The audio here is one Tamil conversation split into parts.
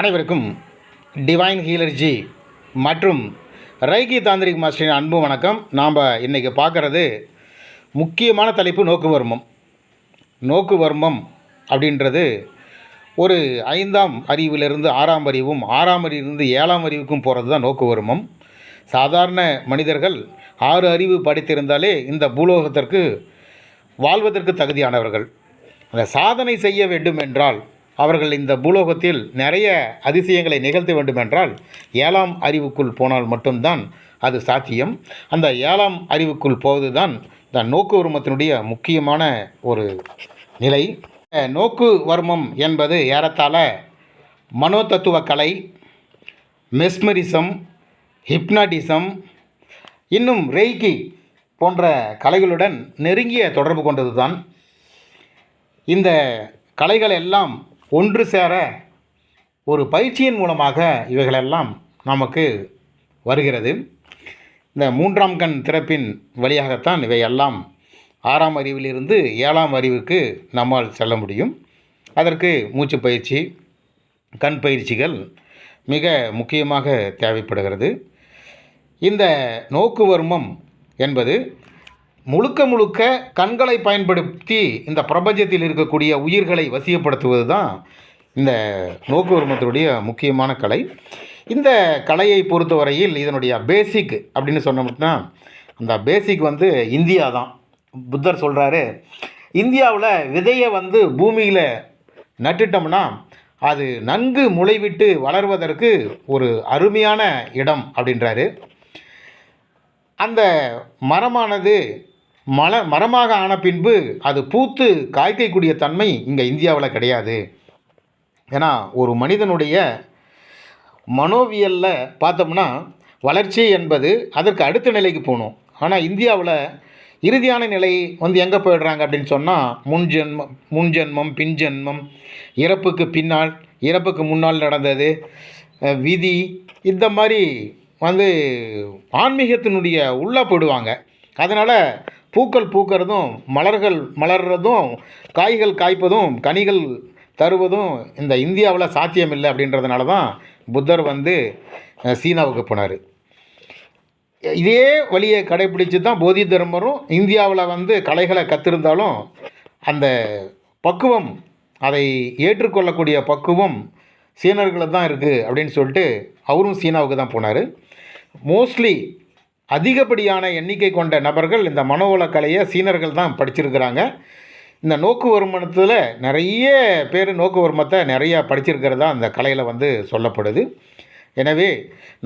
அனைவருக்கும் டிவைன் ஹீலர்ஜி மற்றும் ரைகி தாந்திரிக் மாஸ்டரின் அன்பு வணக்கம். நாம் இன்றைக்கி பார்க்குறது முக்கியமான தலைப்பு நோக்கு வர்மம். நோக்கு வர்மம் அப்படின்றது ஒரு ஐந்தாம் அறிவிலிருந்து ஆறாம் அறிவும் ஆறாம் அறிவிலிருந்து ஏழாம் அறிவுக்கும் போகிறது தான் நோக்கு வர்மம். சாதாரண மனிதர்கள் ஆறு அறிவு படித்திருந்தாலே இந்த பூலோகத்திற்கு வாழ்வதற்கு தகுதியானவர்கள். அந்த சாதனை செய்ய வேண்டும் என்றால் அவர்கள் இந்த பூலோகத்தில் நிறைய அதிசயங்களை நிகழ்த்த வேண்டுமென்றால் ஏழாம் அறிவுக்குள் போனால் மட்டும்தான் அது சாத்தியம். அந்த ஏழாம் அறிவுக்குள் போவது தான் இந்த நோக்கு உருமத்தினுடைய முக்கியமான ஒரு நிலை. நோக்கு வர்மம் என்பது ஏறத்தாழ மனோதத்துவ கலை மெஸ்மரிசம் ஹிப்னாட்டிசம் இன்னும் ரெய்கி போன்ற கலைகளுடன் நெருங்கிய தொடர்பு கொண்டது தான் இந்த கலைகள் எல்லாம் ஒன்று சேர ஒரு பயிற்சியின் மூலமாக இவைகளெல்லாம் நமக்கு வருகிறது. இந்த மூன்றாம் கண் திறப்பின் வழியாகத்தான் இவையெல்லாம் ஆறாம் அறிவிலிருந்து ஏழாம் அறிவுக்கு நம்மால் செல்ல முடியும். அதற்கு மூச்சு பயிற்சி கண் பயிற்சிகள் மிக முக்கியமாக தேவைப்படுகிறது. இந்த நோக்குவர்மம் என்பது முழுக்க முழுக்க கண்களை பயன்படுத்தி இந்த பிரபஞ்சத்தில் இருக்கக்கூடிய உயிர்களை வசியப்படுத்துவது தான் இந்த நோக்குவர்மத்தினுடைய முக்கியமான கலை. இந்த கலையை பொறுத்தவரையில் இதனுடைய பேசிக் அப்படின்னு சொன்னோம்னா அந்த பேசிக் வந்து இந்தியா தான் புத்தர் சொல்கிறாரு இந்தியாவில் விதையை வந்து பூமியில் நட்டுட்டோம்னா அது நன்கு முளைவிட்டு வளர்வதற்கு ஒரு அருமையான இடம் அப்படின்றாரு. அந்த மரமானது மல மரமாக ஆன பின்பு அது பூத்து காய்க்கக்கூடிய தன்மை இங்கே இந்தியாவில் கிடையாது. ஏன்னா ஒரு மனிதனுடைய மனோவியலில் பார்த்தோம்னா வளர்ச்சி என்பது அதற்கு அடுத்த நிலைக்கு போகணும். ஆனால் இந்தியாவில் இறுதியான நிலை வந்து எங்கே போயிடுறாங்க அப்படின்னு சொன்னால் முன்ஜென்மம் முன்ஜென்மம் பின்ஜென்மம் இறப்புக்கு பின்னால் இறப்புக்கு முன்னால் நடந்தது விதி இந்த மாதிரி வந்து ஆன்மீகத்தினுடைய உள்ளே போயிடுவாங்க. அதனால் பூக்கள் பூக்கிறதும் மலர்கள் மலர்றதும் காய்கள் காய்ப்பதும் கனிகள் தருவதும் இந்த இந்தியாவில் சாத்தியமில்லை அப்படின்றதுனால தான் புத்தர் வந்து சீனாவுக்கு போனார். இதே வழியை கடைபிடிச்சு தான் போதி தர்மரும் இந்தியாவில் வந்து கலைகளை கற்றிருந்தாலும் அந்த பக்குவம் அதை ஏற்றுக்கொள்ளக்கூடிய பக்குவம் சீனர்களை தான் இருக்குது அப்படின்னு சொல்லிட்டு அவரும் சீனாவுக்கு தான் போனார். மோஸ்ட்லி அதிகப்படியான எண்ணிக்கை கொண்ட நபர்கள் இந்த மனோவள கலையை சீனர்கள் தான் படிச்சிருக்கிறாங்க. இந்த நோக்கு வருமானத்தில் நிறைய பேர் நோக்கு வருமத்தை நிறையா படிச்சிருக்கிறதா அந்த கலையில் வந்து சொல்லப்படுது. எனவே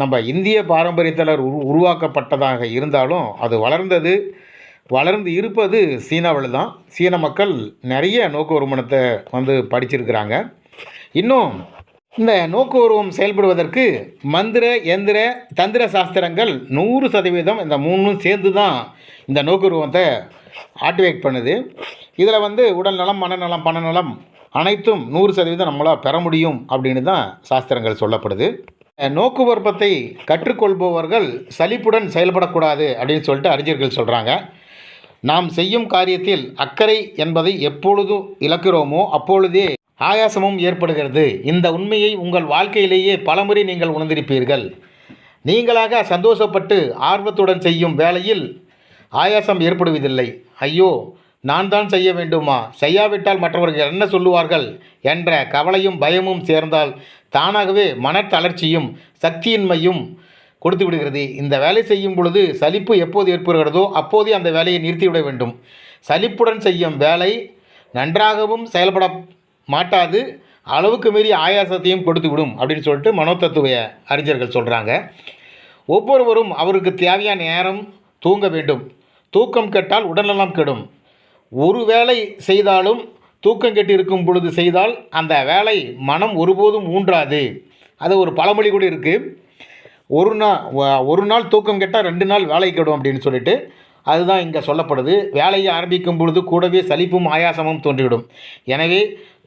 நம்ம இந்திய பாரம்பரியத்தில் உரு உருவாக்கப்பட்டதாக இருந்தாலும் அது வளர்ந்தது வளர்ந்து இருப்பது சீனாவில் தான். சீன மக்கள் நிறைய நோக்கு வருமானத்தை வந்து படிச்சிருக்கிறாங்க. இன்னும் இந்த நோக்குருவம் செயல்படுவதற்கு மந்திர எந்திர தந்திர சாஸ்திரங்கள் நூறு சதவீதம் இந்த மூணும் சேர்ந்து தான் இந்த நோக்குருவத்தை ஆக்டிவேட் பண்ணுது. இதில் வந்து உடல் நலம் மனநலம் பணநலம் அனைத்தும் நூறு சதவீதம் நம்மளால் பெற முடியும் அப்படின்னு தான் சாஸ்திரங்கள் சொல்லப்படுது. நோக்குவர்ப்பத்தை கற்றுக்கொள்பவர்கள் சலிப்புடன் செயல்படக்கூடாது அப்படின்னு சொல்லிட்டு அறிஞர்கள் சொல்கிறாங்க நாம் செய்யும் காரியத்தில் அக்கறை என்பதை எப்பொழுதும் இழக்கிறோமோ அப்பொழுதே ஆயாசமும் ஏற்படுகிறது. இந்த உண்மையை உங்கள் வாழ்க்கையிலேயே பலமுறை நீங்கள் உணர்ந்திருப்பீர்கள். நீங்களாக சந்தோஷப்பட்டு ஆர்வத்துடன் செய்யும் வேலையில் ஆயாசம் ஏற்படுவதில்லை. ஐயோ நான் தான் செய்ய வேண்டுமா? செய்யாவிட்டால் மற்றவர்கள் என்ன சொல்லுவார்கள்? என்ற கவலையும் பயமும் சேர்ந்தால் தானாகவே மனத்தளர்ச்சியும் சக்தியின்மையும் கொடுத்து விடுகிறது இந்த வேலை செய்யும் பொழுது சலிப்பு எப்போது ஏற்படுகிறதோ அப்போதே அந்த வேலையை நிறுத்திவிட வேண்டும். சலிப்புடன் செய்யும் வேலை நன்றாகவும் செயல்பட மாட்டாது. அளவுக்கு மீறி ஆயாசத்தையும் கொடுத்து விடும் அப்படின்னு சொல்லிட்டு மனோதத்துவ அறிஞர்கள் சொல்கிறாங்க ஒவ்வொருவரும் அவருக்கு தேவையான நேரம் தூங்க வேண்டும். தூக்கம் கெட்டால் உடல்நலம் கெடும். ஒரு வேலை செய்தாலும் தூக்கம் கெட்டு இருக்கும் பொழுது செய்தால் அந்த வேலை மனம் ஒருபோதும் ஊன்றாது. அது ஒரு பழமொழி கூட இருக்குது ஒரு நாள் ஒரு நாள் தூக்கம் கெட்டால் ரெண்டு நாள் வேலை கெடும் அப்படின்னு சொல்லிட்டு அதுதான் இங்கே சொல்லப்படுது. வேலையை ஆரம்பிக்கும் பொழுது கூடவே சலிப்பும் ஆயாசமும் தோன்றிவிடும். எனவே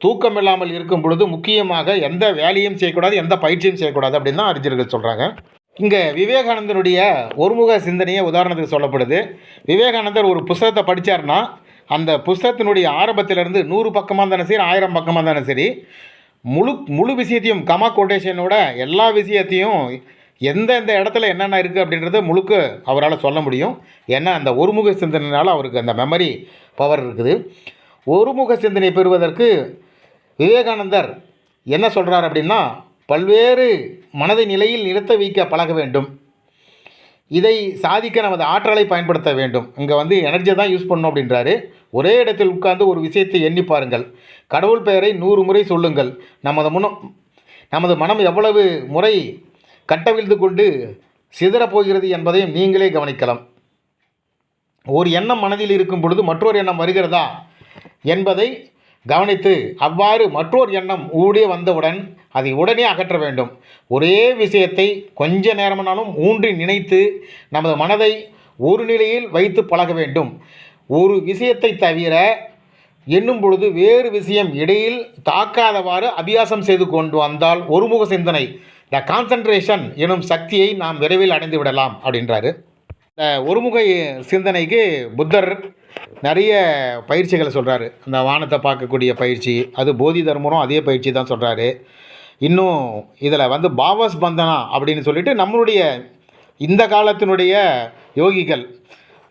தூக்கம் இல்லாமல் இருக்கும் பொழுது முக்கியமாக எந்த வேலையும் செய்யக்கூடாது எந்த பயிற்சியும் செய்யக்கூடாது அப்படின்னு தான் அறிஞர்கள் சொல்கிறாங்க இங்கே விவேகானந்தனுடைய ஒருமுக சிந்தனையை உதாரணத்துக்கு சொல்லப்படுது. விவேகானந்தர் ஒரு புஸ்தகத்தை படித்தார்னா அந்த புஸ்தகத்தினுடைய ஆரம்பத்திலிருந்து நூறு பக்கமாக இருந்தாலும் சரி ஆயிரம் பக்கமாக இருந்தாலும் சரி முழு முழு விஷயத்தையும் கமா கொட்டேஷனோட எல்லா விஷயத்தையும் எந்தெந்த இடத்துல என்னென்ன இருக்குது அப்படின்றத முழுக்க அவரால் சொல்ல முடியும். ஏன்னா அந்த ஒருமுக சிந்தனைனால் அவருக்கு அந்த மெமரி பவர் இருக்குது. ஒருமுக சிந்தனை பெறுவதற்கு விவேகானந்தர் என்ன சொல்கிறார் அப்படின்னா பல்வேறு மனதை நிலையில் நிறுத்த வைக்க பழக வேண்டும். இதை சாதிக்க நமது ஆற்றலை பயன்படுத்த வேண்டும். இங்கே வந்து எனர்ஜியை தான் யூஸ் பண்ணணும் அப்படின்றாரு. ஒரே இடத்தில் உட்கார்ந்து ஒரு விஷயத்தை எண்ணி பாருங்கள். கடவுள் பெயரை நூறு முறை சொல்லுங்கள். நமது முனம் நமது மனம் எவ்வளவு முறை கட்டவிழ்ந்து கொண்டு சிதறப் போகிறது என்பதையும் நீங்களே கவனிக்கலாம். ஒரு எண்ணம் மனதில் இருக்கும் பொழுது மற்றொரு எண்ணம் வருகிறதா என்பதை கவனித்து அவ்வாறு மற்றொரு எண்ணம் ஊடே வந்தவுடன் அதை உடனே அகற்ற வேண்டும். ஒரே விஷயத்தை கொஞ்ச நேரமானாலும் ஊன்றி நினைத்து நமது மனதை ஒரு நிலையில் வைத்து பழக வேண்டும். ஒரு விஷயத்தை தவிர எண்ணும் பொழுது வேறு விஷயம் இடையில் தாக்காதவாறு அபியாசம் செய்து கொண்டு வந்தால் ஒருமுக சிந்தனை. த கான்சன்ட்ரேஷன் எனும் சக்தியை நாம் விரைவில் அடைந்து விடலாம் அப்படின்றாரு. இந்த ஒருமுக சிந்தனைக்கு புத்தர் நிறைய பயிற்சிகளை சொல்கிறாரு அந்த வானத்தை பார்க்கக்கூடிய பயிற்சி அது போதி தர்மரும் அதே பயிற்சி தான் சொல்கிறாரு இன்னும் இதில் வந்து பாவஸ் பந்தனா அப்படின்னு சொல்லிட்டு நம்மளுடைய இந்த காலத்தினுடைய யோகிகள்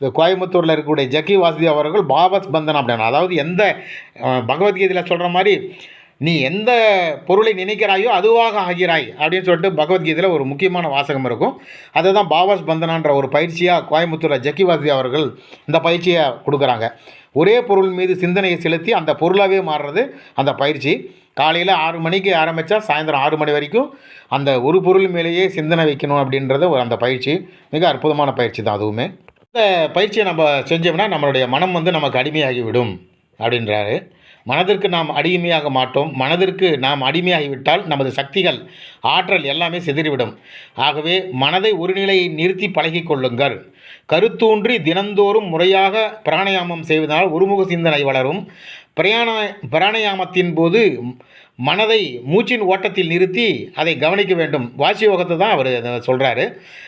இந்த கோயம்புத்தூரில் இருக்கக்கூடிய ஜக்கி வாசுதேவ் அவர்கள் பாவஸ் பந்தனா அப்படின்னா அதாவது எந்த பகவத்கீதையில் சொல்கிற மாதிரி நீ எந்த பொருளை நினைக்கிறாயோ அதுவாக ஆகிறாய் அப்படின்னு சொல்லிட்டு பகவத்கீதையில் ஒரு முக்கியமான வாசகம் இருக்கும். அதை தான் பாவாஸ் பந்தனான்ற ஒரு பயிற்சியாக கோயம்புத்தூரில் ஜக்கி வாசி அவர்கள் இந்த பயிற்சியை கொடுக்குறாங்க. ஒரே பொருள் மீது சிந்தனையை செலுத்தி அந்த பொருளாகவே மாறுறது அந்த பயிற்சி. காலையில் ஆறு மணிக்கு ஆரம்பித்தா சாயந்தரம் ஆறு மணி வரைக்கும் அந்த ஒரு பொருள் மேலேயே சிந்தனை வைக்கணும் அப்படின்றத ஒரு அந்த பயிற்சி. மிக அற்புதமான பயிற்சி தான் அதுவுமே. இந்த பயிற்சியை நம்ம செஞ்சோம்னா நம்மளுடைய மனம் வந்து நமக்கு அடிமையாகிவிடும் அப்படின்றாரு. மனதிற்கு நாம் அடிமையாக மாட்டோம் மனதிற்கு நாம் அடிமையாகிவிட்டால் நமது சக்திகள் ஆற்றல் எல்லாமே சிதறிவிடும். ஆகவே மனதை ஒரு நிலையை நிறுத்தி பழகி கொள்ளுங்கள். கருத்தூன்றி தினந்தோறும் முறையாக பிராணாயாமம் செய்வதனால் ஒருமுக சிந்தனை வளரும். பிரயாண பிராணாயாமத்தின் போது மனதை மூச்சின் ஓட்டத்தில் நிறுத்தி அதை கவனிக்க வேண்டும். வாசி யோகத்தை தான் அவர் சொல்கிறாரு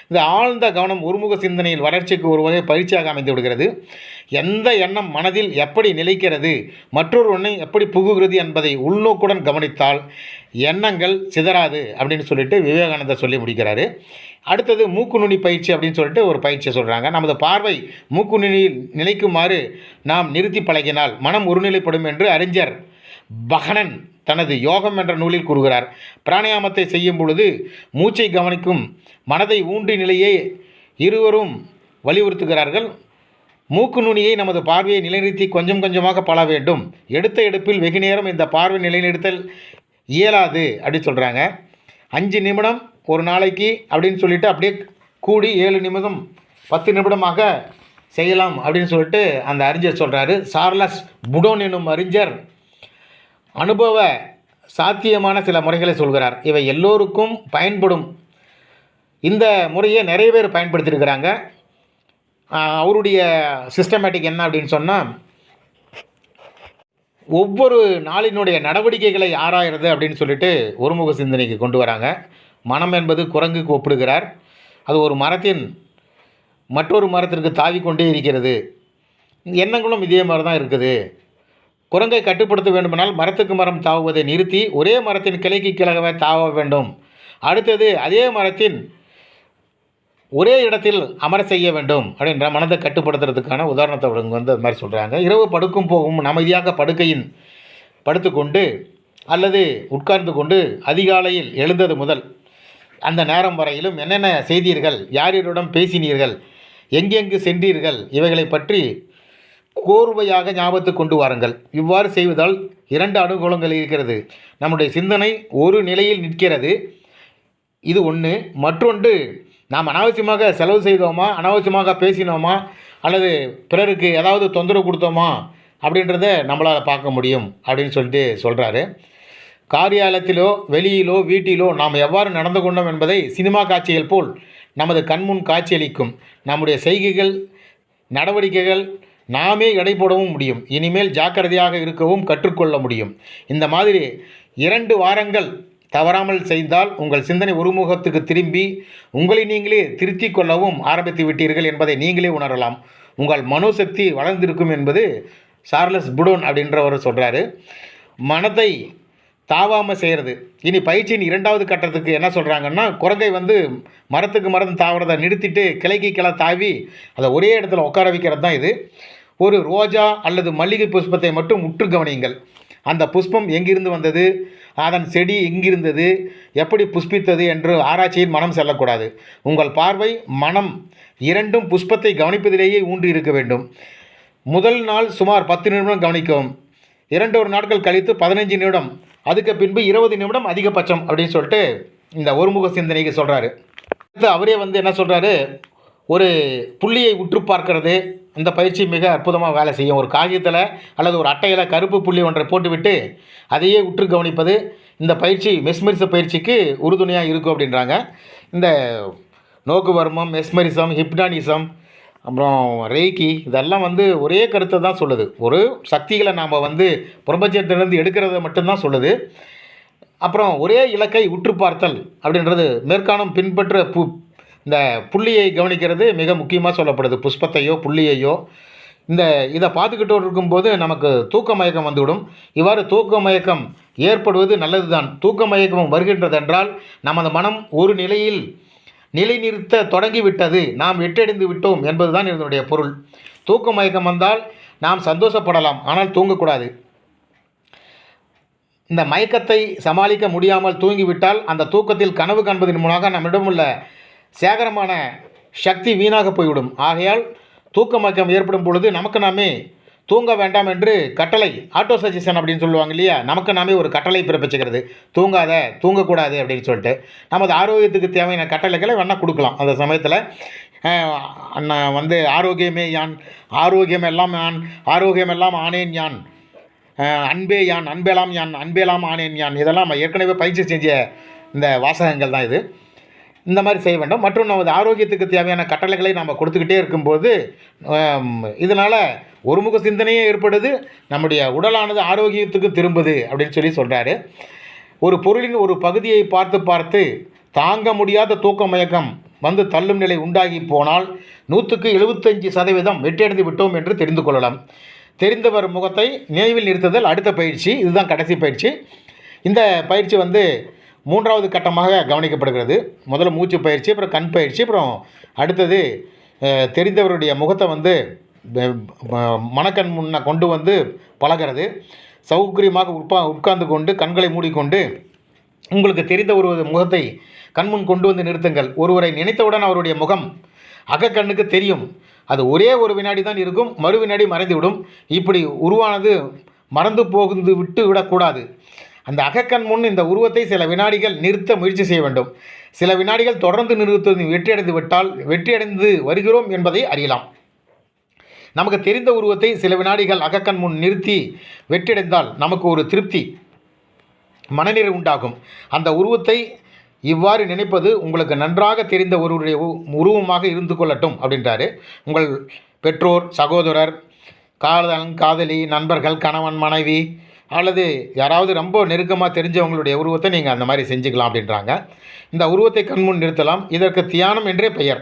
இந்த ஆழ்ந்த கவனம் ஒருமுக சிந்தனையில் வளர்ச்சிக்கு ஒரு வகை பயிற்சியாக அமைந்து விடுகிறது. எந்த எண்ணம் மனதில் எப்படி நிலைக்கிறது மற்றொரு ஒன்றை எப்படி புகுகிறது என்பதை உள்நோக்குடன் கவனித்தால் எண்ணங்கள் சிதறாது அப்படின்னு சொல்லிட்டு விவேகானந்தர் சொல்லி முடிக்கிறாரு. அடுத்தது மூக்கு நுனி பயிற்சி அப்படின்னு சொல்லிட்டு ஒரு பயிற்சியை சொல்கிறாங்க நமது பார்வை மூக்கு நுனியில் நிலைக்குமாறு நாம் நிறுத்தி பழகினால் மனம் ஒருநிலைப்படும் என்று அறிஞர் பகனன் தனது யோகம் என்ற நூலில் கூறுகிறார். பிராணாயாமத்தை செய்யும் பொழுது மூச்சை கவனிக்கும் மனதை ஊன்றி நிலையே இருவரும் வலியுறுத்துகிறார்கள். மூக்கு நுனியை நமது பார்வையை நிலைநிறுத்தி கொஞ்சம் கொஞ்சமாக பழ வேண்டும். எடுத்த எடுப்பில் வெகு நேரம் இந்த பார்வை நிலைநிறுத்தல் இயலாது அப்படின்னு சொல்கிறாங்க அஞ்சு நிமிடம் ஒரு நாளைக்கு அப்படின்னு சொல்லிட்டு அப்படியே கூடி ஏழு நிமிடம் பத்து நிமிடமாக செய்யலாம் அப்படின்னு சொல்லிட்டு அந்த அறிஞர் சொல்கிறாரு சார்லஸ் புடோன் என்னும் அறிஞர் அனுபவ சாத்தியமான சில முறைகளை சொல்கிறார். இவை எல்லோருக்கும் பயன்படும். இந்த முறையை நிறைய பேர் பயன்படுத்தியிருக்கிறாங்க. அவருடைய சிஸ்டமேட்டிக் என்ன அப்படின்னு சொன்னால் ஒவ்வொரு நாளினுடைய நடவடிக்கைகளை ஆராயிறது அப்படின்னு சொல்லிட்டு ஒருமுக சிந்தனைக்கு கொண்டு வராங்க. மனம் என்பது குரங்குக்கு ஒப்பிடுகிறார். அது ஒரு மரத்தின் மற்றொரு மரத்திற்கு தாவி கொண்டே இருக்கிறது. எண்ணங்களும் இதே மாதிரி தான் இருக்குது. குரங்கை கட்டுப்படுத்த வேண்டுமானால் மரத்துக்கு மரம் தாவுவதை நிறுத்தி ஒரே மரத்தின் கிளைக்கு கிழகவே தாவ வேண்டும். அடுத்தது அதே மரத்தின் ஒரே இடத்தில் அமர செய்ய வேண்டும். அப்படின்ற மனதை கட்டுப்படுத்துறதுக்கான உதாரணத்தை அவங்க வந்து அது மாதிரி சொல்கிறாங்க இரவு படுக்கும் போகும் அமைதியாக படுக்கையின் படுத்துக்கொண்டு அல்லது உட்கார்ந்து கொண்டு அதிகாலையில் எழுந்தது முதல் அந்த நேரம் வரையிலும் என்னென்ன செய்தீர்கள்? யாரிடம் பேசினீர்கள்? எங்கெங்கு சென்றீர்கள்? இவைகளை பற்றி கோர்வையாக ஞாபகத்துக்கு கொண்டு வாருங்கள். இவ்வாறு செய்வதால் இரண்டு அனுகூலங்கள் இருக்கிறது. நம்முடைய சிந்தனை ஒரு நிலையில் நிற்கிறது. இது ஒன்று மற்றொன்று நாம் அனாவசியமாக செலவு செய்தோமா அனாவசியமாக பேசினோமா அல்லது பிறருக்கு ஏதாவது தொந்தரவு கொடுத்தோமா அப்படின்றத நம்மளால் பார்க்க முடியும் அப்படின்னு சொல்லிட்டு சொல்கிறாரு காரியாலயத்திலோ வெளியிலோ வீட்டிலோ நாம் எவ்வாறு நடந்து கொண்டோம் என்பதை சினிமா காட்சிகள் போல் நமது கண்முன் காட்சியளிக்கும். நம்முடைய செய்கைகள் நடவடிக்கைகள் நாமே எடை போடவும் முடியும். இனிமேல் ஜாக்கிரதையாக இருக்கவும் கற்றுக்கொள்ள முடியும். இந்த மாதிரி இரண்டு வாரங்கள் தவறாமல் செய்தால் உங்கள் சிந்தனை ஒருமுகத்துக்கு திரும்பி உங்களை நீங்களே திருத்திக் கொள்ளவும் ஆரம்பித்து விட்டீர்கள் என்பதை நீங்களே உணரலாம். உங்கள் மனோசக்தி வளர்ந்திருக்கும் என்பது சார்லஸ் புடோன் அப்படின்றவர் சொல்கிறாரு மனதை தாவாமல் செய்கிறது இனி பயிற்சியின் இரண்டாவது கட்டத்துக்கு என்ன சொல்கிறாங்கன்னா குரங்கை வந்து மரத்துக்கு மரம் தாவறதை நிறுத்திட்டு கிளைக்கு கிளை தாவி அதை ஒரே இடத்துல உட்கார வைக்கிறது தான் இது. ஒரு ரோஜா அல்லது மல்லிகை புஷ்பத்தை மட்டும் உற்று கவனியுங்கள். அந்த புஷ்பம் எங்கிருந்து வந்தது? அதன் செடி எங்கிருந்தது? எப்படி புஷ்பித்தது என்று ஆராய்ச்சியின் மனம் செல்லக்கூடாது. உங்கள் பார்வை மனம் இரண்டும் புஷ்பத்தை கவனிப்பதிலேயே ஊன்றி இருக்க வேண்டும். முதல் நாள் சுமார் பத்து நிமிடம் கவனிக்கவும். இரண்டு ஒரு நாட்கள் கழித்து பதினஞ்சு நிமிடம் அதுக்கு பின்பு இருபது நிமிடம் அதிகபட்சம் அப்படின்னு சொல்லிட்டு இந்த ஒருமுக சிந்தனைக்கு சொல்கிறாரு அடுத்து அவரே வந்து என்ன சொல்கிறாரு ஒரு புள்ளியை உற்று பார்க்கறது இந்த பயிற்சி மிக அற்புதமாக வேலை செய்யும். ஒரு காகிதத்தில் அல்லது ஒரு அட்டையில் கருப்பு புள்ளி ஒன்றை போட்டுவிட்டு அதையே உற்று கவனிப்பது இந்த பயிற்சி மெஸ்மரிச பயிற்சிக்கு உறுதுணையாக இருக்கும் அப்படின்றாங்க. இந்த நோக்குவர்மம் மெஸ்மரிசம் ஹிப்னானிசம் அப்புறம் ரேக்கி இதெல்லாம் வந்து ஒரே கருத்தை தான் சொல்லுது. ஒரு சக்திகளை நாம் வந்து பிரபஞ்சத்திலேருந்து எடுக்கிறத மட்டும்தான் சொல்லுது. அப்புறம் ஒரே இலக்கை உற்று பார்த்தல் அப்படின்றது மேற்காணம் பின்பற்ற பு இந்த புள்ளியை கவனிக்கிறது மிக முக்கியமாக சொல்லப்படுது. புஷ்பத்தையோ புள்ளியையோ. இந்த இதை பார்த்துக்கிட்டு இருக்கும்போது நமக்கு தூக்க மயக்கம் வந்துவிடும். இவ்வாறு தூக்க மயக்கம் ஏற்படுவது நல்லது தான் தூக்க மயக்கம் வருகின்றதென்றால் நமது மனம் ஒரு நிலையில் நிலைநிறுத்த தொடங்கிவிட்டது. நாம் வெற்றடைந்து விட்டோம் என்பதுதான் இதனுடைய பொருள். தூக்க மயக்கம் வந்தால் நாம் சந்தோஷப்படலாம். ஆனால் தூங்கக்கூடாது. இந்த மயக்கத்தை சமாளிக்க முடியாமல் தூங்கிவிட்டால் அந்த தூக்கத்தில் கனவு காண்பதன் மூலமாக நம்மிடம் உள்ள சேகரமான சக்தி வீணாக போய்விடும். ஆகையால் தூக்க மயக்கம் ஏற்படும் பொழுது நமக்கு நாமே தூங்க வேண்டாம் என்று கட்டளை ஆட்டோ சஜஷன் அப்படின்னு சொல்லுவாங்க இல்லையா? நமக்கு நாமே ஒரு கட்டளை பிறப்பிச்சுக்கிறது. தூங்காத தூங்கக்கூடாது அப்படின்னு சொல்லிட்டு. நமது ஆரோக்கியத்துக்கு தேவையான கட்டளைகளை வேணால் கொடுக்கலாம். அந்த சமயத்தில் அண்ணா நான் வந்து ஆரோக்கியமே யான் ஆரோக்கியம் எல்லாம் யான் ஆரோக்கியம் எல்லாம் ஆனேன் யான் அன்பே யான் அன்பேலாம் யான் அன்பெல்லாம் ஆனேன் யான். இதெல்லாம் நம்ம ஏற்கனவே பயிற்சி செஞ்ச இந்த வாசகங்கள் தான் இது. இந்த மாதிரி செய்ய வேண்டும். மற்றும் நமது ஆரோக்கியத்துக்கு தேவையான கட்டளைகளை நாம் கொடுத்துக்கிட்டே இருக்கும்போது இதனால் ஒருமுக சிந்தனையே ஏற்படுது. நம்முடைய உடலானது ஆரோக்கியத்துக்கு திரும்புது அப்படின்னு சொல்லி சொல்கிறாரு ஒரு பொருளின் ஒரு பகுதியை பார்த்து பார்த்து தாங்க முடியாத தூக்க மயக்கம் வந்து தள்ளும் நிலை உண்டாகி போனால் நூற்றுக்கு எழுபத்தஞ்சு சதவீதம் வெற்றியடைந்து விட்டோம் என்று தெரிந்து கொள்ளலாம். தெரிந்தவர் முகத்தை நினைவில் நிறுத்துதல் அடுத்த பயிற்சி. இதுதான் கடைசி பயிற்சி. இந்த பயிற்சி வந்து மூன்றாவது கட்டமாக கவனிக்கப்படுகிறது. முதல்ல மூச்சு பயிற்சி அப்புறம் கண் பயிற்சி அப்புறம் அடுத்தது தெரிந்தவருடைய முகத்தை வந்து மனக்கண் முன்ன கொண்டு வந்து பழகிறது. சௌகரியமாக உட்பா உட்கார்ந்து கொண்டு கண்களை மூடிக்கொண்டு உங்களுக்கு தெரிந்த ஒரு முகத்தை கண்முன் கொண்டு வந்து நிறுத்துங்கள். ஒருவரை நினைத்தவுடன் அவருடைய முகம் அகக்கண்ணுக்கு தெரியும். அது ஒரே ஒரு வினாடி தான் இருக்கும் மறு வினாடி மறைந்துவிடும். இப்படி உருவானது மறந்து போகுந்து விட்டு விடக்கூடாது. அந்த அகக்கண் முன் இந்த உருவத்தை சில வினாடிகள் நிறுத்த முயற்சி செய்ய வேண்டும். சில வினாடிகள் தொடர்ந்து நிறுத்துவது வெற்றியடைந்து விட்டால் வெற்றியடைந்து வருகிறோம் என்பதை அறியலாம். நமக்கு தெரிந்த உருவத்தை சில வினாடிகள் அகக்கண் முன் நிறுத்தி வெற்றியடைந்தால் நமக்கு ஒரு திருப்தி மனநிறை உண்டாகும். அந்த உருவத்தை இவ்வாறு நினைப்பது உங்களுக்கு நன்றாக தெரிந்த ஒருவருடைய உ- உருவமாக இருந்து கொள்ளட்டும் அப்படின்றாரு. உங்கள் பெற்றோர் சகோதரர் காதலன் காதலி நண்பர்கள் கணவன் மனைவி அல்லது யாராவது ரொம்ப நெருக்கமாக தெரிஞ்சவங்களுடைய உருவத்தை நீங்கள் அந்த மாதிரி செஞ்சுக்கலாம் அப்படின்றாங்க. இந்த உருவத்தை கண்முன் நிறுத்தலாம். இதற்கு தியானம் என்றே பெயர்.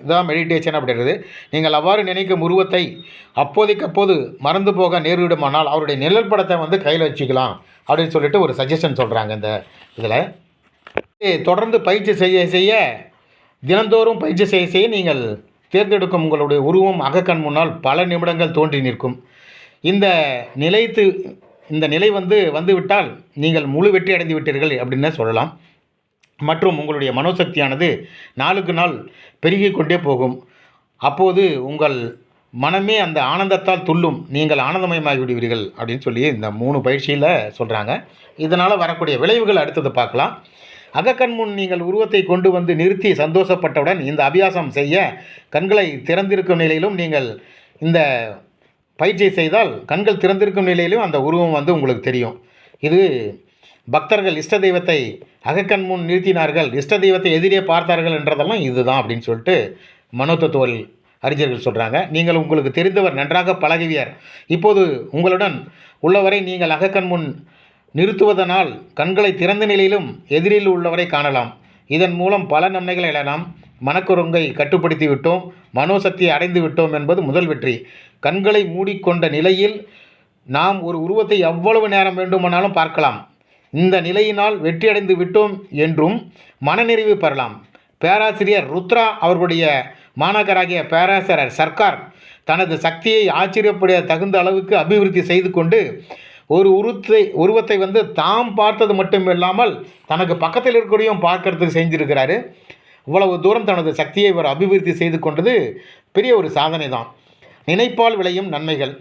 இதுதான் மெடிடேஷன் அப்படின்றது. நீங்கள் அவ்வாறு நினைக்கும் உருவத்தை அப்போதைக்கு அப்போது மறந்து போக நேரிடுமானால் அவருடைய நிழல் படத்தை வந்து கையில் வச்சுக்கலாம் அப்படின்னு சொல்லிட்டு ஒரு சஜஷன் சொல்கிறாங்க இந்த இதில். தொடர்ந்து பயிற்சி செய்ய செய்ய தினந்தோறும் பயிற்சி செய்ய செய்ய நீங்கள் தேர்ந்தெடுக்கும் உங்களுடைய உருவம் அகக்கண் முன்னால் பல நிமிடங்கள் தோன்றி நிற்கும். இந்த நிலைத்து இந்த நிலை வந்து வந்துவிட்டால் நீங்கள் முழு வெற்றி அடைந்து விட்டீர்கள் அப்படின்னு சொல்லலாம். மற்றும் உங்களுடைய மனோசக்தியானது நாளுக்கு நாள் பெருகி கொண்டே போகும். அப்போது உங்கள் மனமே அந்த ஆனந்தத்தால் துள்ளும். நீங்கள் ஆனந்தமயமாகி விடுவீர்கள் அப்படின்னு சொல்லி இந்த மூணு பயிற்சியில் சொல்கிறாங்க இதனால் வரக்கூடிய விளைவுகள் அடுத்தது பார்க்கலாம். அகக்கண் முன் நீங்கள் உருவத்தை கொண்டு வந்து நிறுத்தி சந்தோஷப்பட்டவுடன் இந்த அபியாசம் செய்ய கண்களை திறந்திருக்கும் நிலையிலும் நீங்கள் இந்த பயிற்சியை செய்தால் கண்கள் திறந்திருக்கும் நிலையிலும் அந்த உருவம் வந்து உங்களுக்கு தெரியும். இது பக்தர்கள் இஷ்ட தெய்வத்தை அகக்கண் முன் நிறுத்தினார்கள் இஷ்ட தெய்வத்தை எதிரே பார்த்தார்கள் என்றதெல்லாம் இதுதான் அப்படின்னு சொல்லிட்டு மனோதத்துவல் அறிஞர்கள் சொல்கிறாங்க நீங்கள் உங்களுக்கு தெரிந்தவர் நன்றாக பழகுவியார் இப்போது உங்களுடன் உள்ளவரை நீங்கள் அகக்கண் முன் நிறுத்துவதனால் கண்களை திறந்த நிலையிலும் எதிரில் உள்ளவரை காணலாம். இதன் மூலம் பல நன்மைகளை எழலாம் மனக்குரங்கை கட்டுப்படுத்தி விட்டோம் மனோசக்தியை அடைந்து விட்டோம் என்பது முதல் வெற்றி. கண்களை மூடிக்கொண்ட நிலையில் நாம் ஒரு உருவத்தை எவ்வளவு நேரம் வேண்டுமானாலும் பார்க்கலாம். இந்த நிலையினால் வெற்றியடைந்து விட்டோம் என்றும் மனநிறைவு பெறலாம். பேராசிரியர் ருத்ரா அவர்களுடைய மாணாக்கராகிய பேராசிரியர் சர்க்கார் தனது சக்தியை ஆச்சரியப்பட தகுந்த அளவுக்கு அபிவிருத்தி செய்து கொண்டு ஒரு உருத்தை உருவத்தை வந்து தாம் பார்த்தது மட்டும் இல்லாமல் தனக்கு பக்கத்தில் இருக்கக்கூடியும் பார்க்கறதுக்கு செஞ்சிருக்கிறாரு. இவ்வளவு தூரம் தனது சக்தியை இவர் அபிவிருத்தி செய்து கொண்டது பெரிய ஒரு சாதனை தான் நினைப்பால் விளையும் நன்மைகள்.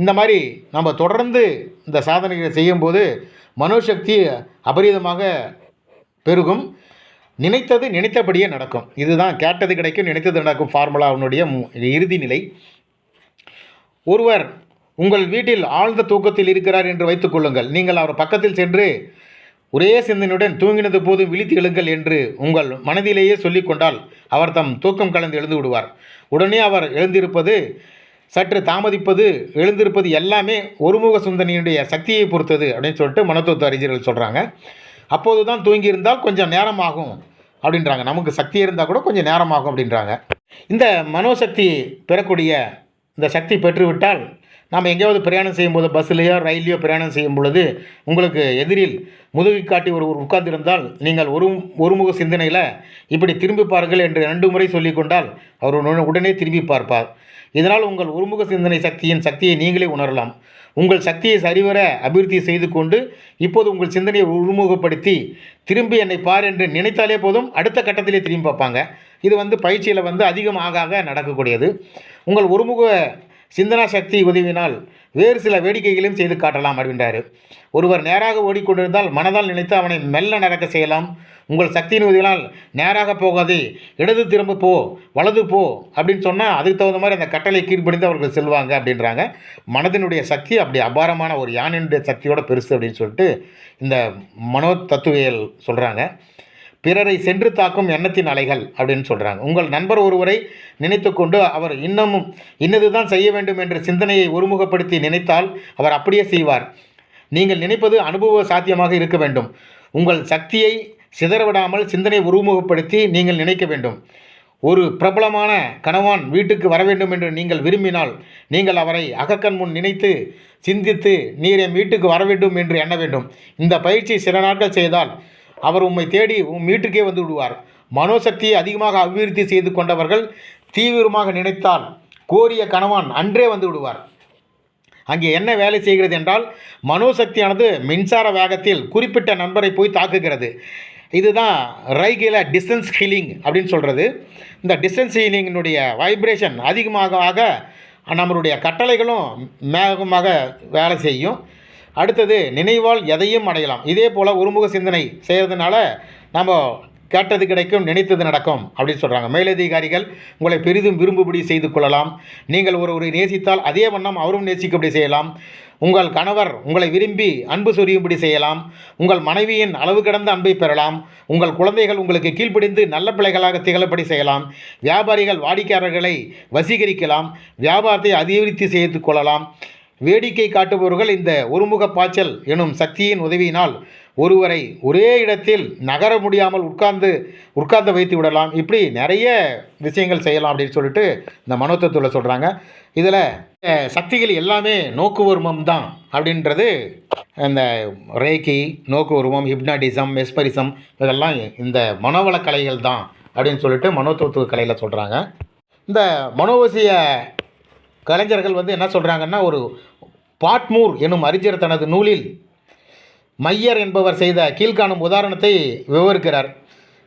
இந்த மாதிரி நம்ம தொடர்ந்து இந்த சாதனைகளை செய்யும்போது மனோசக்தி அபரீதமாக பெருகும். நினைத்தது நினைத்தபடியே நடக்கும். இதுதான் கேட்டது கிடைக்கும் நினைத்தது நடக்கும் ஃபார்முலாவினுடைய இறுதி நிலை. ஒருவர் உங்கள் வீட்டில் ஆழ்ந்த தூக்கத்தில் இருக்கிறார் என்று வைத்துக் கொள்ளுங்கள். நீங்கள் அவர் பக்கத்தில் சென்று ஒரே சிந்தனையுடன் தூங்கினது போதும் விழித்து எழுங்கள் என்று உங்கள் மனதிலேயே சொல்லிக்கொண்டால் அவர் தம் தூக்கம் கலந்து எழுந்து விடுவார். உடனே அவர் எழுந்திருப்பது சற்று தாமதிப்பது எழுந்திருப்பது எல்லாமே ஒருமுக சிந்தனையினுடைய சக்தியை பொறுத்தது அப்படின்னு சொல்லிட்டு மனத்துவ அறிஞர்கள் சொல்கிறாங்க அப்போது தான் தூங்கியிருந்தால் கொஞ்சம் நேரமாகும் அப்படின்றாங்க. நமக்கு சக்தி இருந்தால் கூட கொஞ்சம் நேரமாகும் அப்படின்றாங்க. இந்த மனோசக்தி பெறக்கூடிய இந்த சக்தி பெற்றுவிட்டால் நாம் எங்கேயாவது பிரயாணம் செய்யும்போது பஸ்ஸுலேயோ ரயிலையோ பிரயாணம் செய்யும் பொழுது உங்களுக்கு எதிரில் முதுகை காட்டி ஒரு உட்கார்ந்திருந்தால் நீங்கள் ஒரு ஒருமுக சிந்தனையில் இப்படி திரும்பி பாருங்கள் என்று ரெண்டு முறை சொல்லிக் கொண்டால் அவர் உடனே- திரும்பி பார்ப்பார். இதனால் உங்கள் ஒருமுக சிந்தனை சக்தியின் சக்தியை நீங்களே உணரலாம். உங்கள் சக்தியை சரிவர அபிவிருத்தி செய்து கொண்டு இப்போது உங்கள் சிந்தனையை உருமுகப்படுத்தி திரும்பி என்னை பார் என்று நினைத்தாலே போதும் அடுத்த கட்டத்திலே திரும்பி பார்ப்பாங்க. இது வந்து பயிற்சியில் வந்து அதிகம் ஆக ஆக நடக்கக்கூடியது. உங்கள் ஒருமுக சிந்தனா சக்தி உதவினால் வேறு சில வேடிக்கைகளையும் செய்து காட்டலாம் அப்படின்றார். ஒருவர் நேராக ஓடிக்கொண்டிருந்தால் மனதால் நினைத்து அவனை மெல்ல நடக்க செய்யலாம். உங்கள் சக்தியின் உதவினால் நேராக போகாதே இடது திரும்ப போ வலது போ அப்படின்னு சொன்னால் அதுக்கு தகுந்த மாதிரி அந்த கட்டளை கீழ்ப்படிந்து அவர்கள் செல்வாங்க அப்படின்றாங்க. மனதினுடைய சக்தி அப்படி அபாரமான ஒரு யானையினுடைய சக்தியோட பெருசு அப்படின்னு சொல்லிட்டு இந்த மனோ தத்துவியல் சொல்கிறாங்க பிறரை சென்று தாக்கும் எண்ணத்தின் அலைகள் அப்படின்னு சொல்கிறாங்க உங்கள் நண்பர் ஒருவரை நினைத்துக்கொண்டு அவர் இன்னமும் இன்னதுதான் செய்ய வேண்டும் என்ற சிந்தனையை ஒருமுகப்படுத்தி நினைத்தால் அவர் அப்படியே செய்வார். நீங்கள் நினைப்பது அனுபவ சாத்தியமாக இருக்க வேண்டும். உங்கள் சக்தியை சிதறவிடாமல் சிந்தனை ஒருமுகப்படுத்தி நீங்கள் நினைக்க வேண்டும். ஒரு பிரபலமான கணவான் வீட்டுக்கு வர வேண்டும் என்று நீங்கள் விரும்பினால் நீங்கள் அவரை அகக்கண் முன் நினைத்து சிந்தித்து நீர் என் வீட்டுக்கு வர வேண்டும் என்று எண்ண வேண்டும். இந்த பயிற்சி சில நாட்கள் செய்தால் அவர் உம்மை தேடி உம் வீட்டுக்கே வந்து விடுவார். மனோசக்தியை அதிகமாக அபிவிருத்தி செய்து கொண்டவர்கள் தீவிரமாக நினைத்தால் கோரிய கணவான் அன்றே வந்து விடுவார். அங்கே என்ன வேலை செய்கிறது என்றால் மனோசக்தியானது மின்சார வேகத்தில் குறிப்பிட்ட நண்பரை போய் தாக்குகிறது. இதுதான் ரைகில டிஸ்டன்ஸ் ஹீலிங் அப்படின்னு சொல்கிறது இந்த டிஸ்டன்ஸ் ஹீலிங்கினுடைய வைப்ரேஷன் அதிகமாக ஆக நம்மளுடைய கட்டளைகளும் வேகமாக வேலை செய்யும். அடுத்தது நினைவால் எதையும் அடையலாம். இதே போல் ஒருமுக சிந்தனை செய்கிறதுனால நம்ம கேட்டது கிடைக்கும் நினைத்தது நடக்கும் அப்படின்னு சொல்கிறாங்க மேலதிகாரிகள் உங்களை பெரிதும் விரும்பும்படி செய்து கொள்ளலாம். நீங்கள் ஒருவரை நேசித்தால் அதே வண்ணம் அவரும் நேசிக்கும்படி செய்யலாம். உங்கள் கணவர் உங்களை விரும்பி அன்பு சொரியும்படி செய்யலாம். உங்கள் மனைவியின் அளவு கடந்த அன்பை பெறலாம். உங்கள் குழந்தைகள் உங்களுக்கு கீழ்ப்படிந்து நல்ல பிள்ளைகளாக திகழப்படி செய்யலாம். வியாபாரிகள் வாடிக்கையாளர்களை வசீகரிக்கலாம். வியாபாரத்தை அதிவிருத்தி செய்து கொள்ளலாம். வேடிக்கை காட்டுபவர்கள் இந்த ஒருமுக பாய்ச்சல் எனும் சக்தியின் உதவியினால் ஒருவரை ஒரே இடத்தில் நகர முடியாமல் உட்கார்ந்து உட்கார்ந்து வைத்து விடலாம். இப்படி நிறைய விஷயங்கள் செய்யலாம் அப்படின்னு சொல்லிட்டு இந்த மனோத்தத்துவில் சொல்கிறாங்க இதில் சக்திகள் எல்லாமே நோக்கு உருவம் தான் அப்படின்றது இந்த ரேக்கி நோக்கு உருவம் ஹிப்னாட்டிசம் மெஸ்பரிசம் இதெல்லாம் இந்த மனோவள கலைகள் தான் அப்படின்னு சொல்லிட்டு மனோத்துவத்துவ கலையில் சொல்கிறாங்க இந்த மனோவசிய கலைஞர்கள் வந்து என்ன சொல்கிறாங்கன்னா ஒரு பாட்மூர் எனும் அறிஞர் தனது நூலில் மையர் என்பவர் செய்த கீழ்காணும் உதாரணத்தை விவரிக்கிறார்.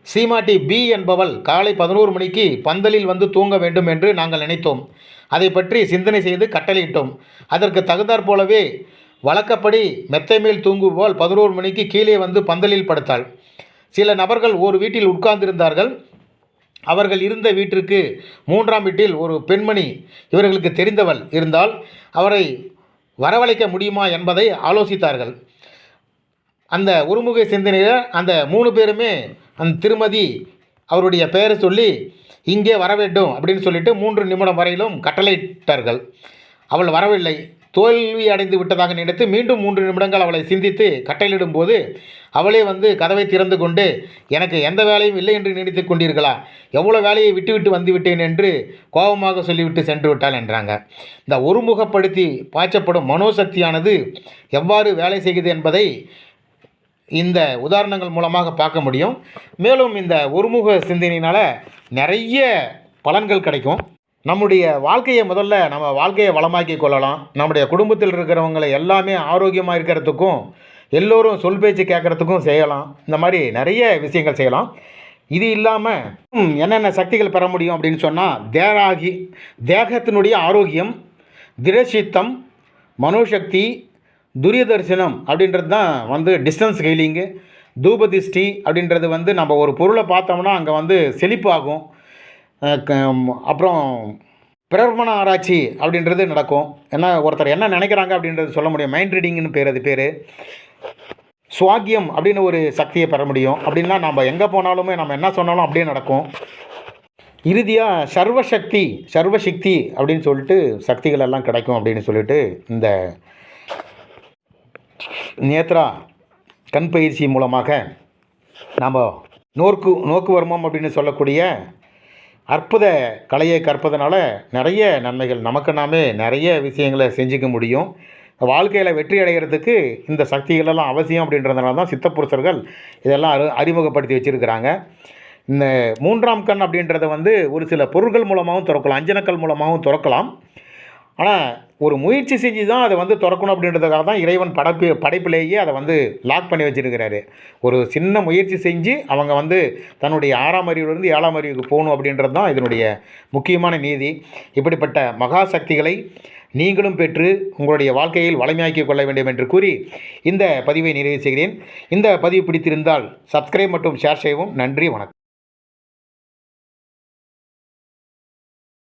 சீமாட்டி பி என்பவள் காலை பதினோரு மணிக்கு பந்தலில் வந்து தூங்க வேண்டும் என்று நாங்கள் நினைத்தோம். அதை பற்றி சிந்தனை செய்து கட்டளையிட்டோம். அதற்கு தகுந்தாற் போலவே வழக்கப்படி மெத்தை மேல் தூங்குவோல் பதினோரு மணிக்கு கீழே வந்து பந்தலில் படுத்தாள். சில நபர்கள் ஒரு வீட்டில் உட்கார்ந்திருந்தார்கள். அவர்கள் இருந்த வீட்டிற்கு மூன்றாம் வீட்டில் ஒரு பெண்மணி இவர்களுக்கு தெரிந்தவள் இருந்தால் அவரை வரவழைக்க முடியுமா என்பதை ஆலோசித்தார்கள். அந்த ஒருமுகை சிந்தனையில் அந்த மூணு பேருமே அந்த திருமதி அவருடைய பெயரை சொல்லி இங்கே வர வேண்டும் அப்படின்னு சொல்லிட்டு மூன்று நிமிடம் வரையிலும் கட்டளையிட்டார்கள். அவள் வரவில்லை. தோல்வி அடைந்து விட்டதாக நினைத்து மீண்டும் மூன்று நிமிடங்கள் அவளை சிந்தித்து கட்டளையிடும்போது அவளே வந்து கதவை திறந்து கொண்டு எனக்கு எந்த வேலையும் இல்லை என்று நினைத்து கொண்டீர்களா? எவ்வளோ வேலையை விட்டுவிட்டு வந்து விட்டேன் என்று கோபமாக சொல்லிவிட்டு சென்று விட்டாள் என்றாங்க. இந்த ஒருமுகப்படுத்தி பாய்ச்சப்படும் மனோசக்தியானது எவ்வாறு வேலை செய்கிறது என்பதை இந்த உதாரணங்கள் மூலமாக பார்க்க முடியும். மேலும் இந்த ஒருமுக சிந்தனையினால் நிறைய பலன்கள் கிடைக்கும். நம்முடைய வாழ்க்கையை முதல்ல நம்ம வாழ்க்கையை வளமாக்கி கொள்ளலாம். நம்முடைய குடும்பத்தில் இருக்கிறவங்களை எல்லாமே ஆரோக்கியமாக இருக்கிறதுக்கும் எல்லோரும் சொல் பேச்சு கேட்குறதுக்கும் செய்யலாம். இந்த மாதிரி நிறைய விஷயங்கள் செய்யலாம். இது இல்லாமல் என்னென்ன சக்திகள் பெற முடியும் அப்படின்னு சொன்னால் தேராகி தேகத்தினுடைய ஆரோக்கியம் திடசித்தம் மனோசக்தி துரியதர்சனம் அப்படின்றது தான் வந்து டிஸ்டன்ஸ் ஹீலிங்கு தூபதிஷ்டி அப்படின்றது வந்து நம்ம ஒரு பொருளை பார்த்தோம்னா அங்கே வந்து செழிப்பாகும். அப்புறம் பிரர்மண ஆராய்ச்சி அப்படின்றது நடக்கும். என்ன ஒருத்தர் என்ன நினைக்கிறாங்க அப்படின்றது சொல்ல முடியும். மைண்ட் ரீடிங்னு பேர் அது பேர். சுவாக்கியம் அப்படின்னு ஒரு சக்தியை பெற முடியும். அப்படின்னா நம்ம எங்கே போனாலுமே நம்ம என்ன சொன்னாலும் அப்படியே நடக்கும். இறுதியாக சர்வசக்தி சர்வசக்தி அப்படின்னு சொல்லிட்டு சக்திகள் எல்லாம் கிடைக்கும் அப்படின்னு சொல்லிட்டு இந்த நேத்ரா கண் பயிற்சி மூலமாக நாம் நோக்கு நோக்குவர்மம் அப்படின்னு சொல்லக்கூடிய அற்புத கலையை கற்பதனால நிறைய நன்மைகள். நமக்கு நாமே நிறைய விஷயங்களை செஞ்சுக்க முடியும். வாழ்க்கையில் வெற்றி அடைகிறதுக்கு இந்த சக்திகளெல்லாம் அவசியம் அப்படின்றதுனால தான் சித்தப்புருஷர்கள் இதெல்லாம் அறி அறிமுகப்படுத்தி வச்சுருக்கிறாங்க. இந்த மூன்றாம் கண் அப்படின்றத வந்து ஒரு சில பொருட்கள் மூலமாகவும் திறக்கலாம். அஞ்சனக்கல் மூலமாகவும் திறக்கலாம். ஆனால் ஒரு முயற்சி செஞ்சு தான் அதை வந்து திறக்கணும் அப்படின்றதுக்காக தான் இறைவன் படைப்பு படைப்பிலேயே அதை வந்து லாக் பண்ணி வச்சுருக்கிறாரு. ஒரு சின்ன முயற்சி செஞ்சு அவங்க வந்து தன்னுடைய ஆறாம் அறிவிலிருந்து ஏழாம் அறிவுக்கு போகணும் அப்படின்றது தான் இதனுடைய முக்கியமான நீதி. இப்படிப்பட்ட மகா சக்திகளை நீங்களும் பெற்று உங்களுடைய வாழ்க்கையில் வளமையாக்கிக் கொள்ள வேண்டும் என்று கூறி இந்த பதிவை நிறைவு செய்கிறேன். இந்த பதிவு பிடித்திருந்தால் சப்ஸ்கிரைப் மற்றும் ஷேர் செய்யவும் நன்றி வணக்கம்.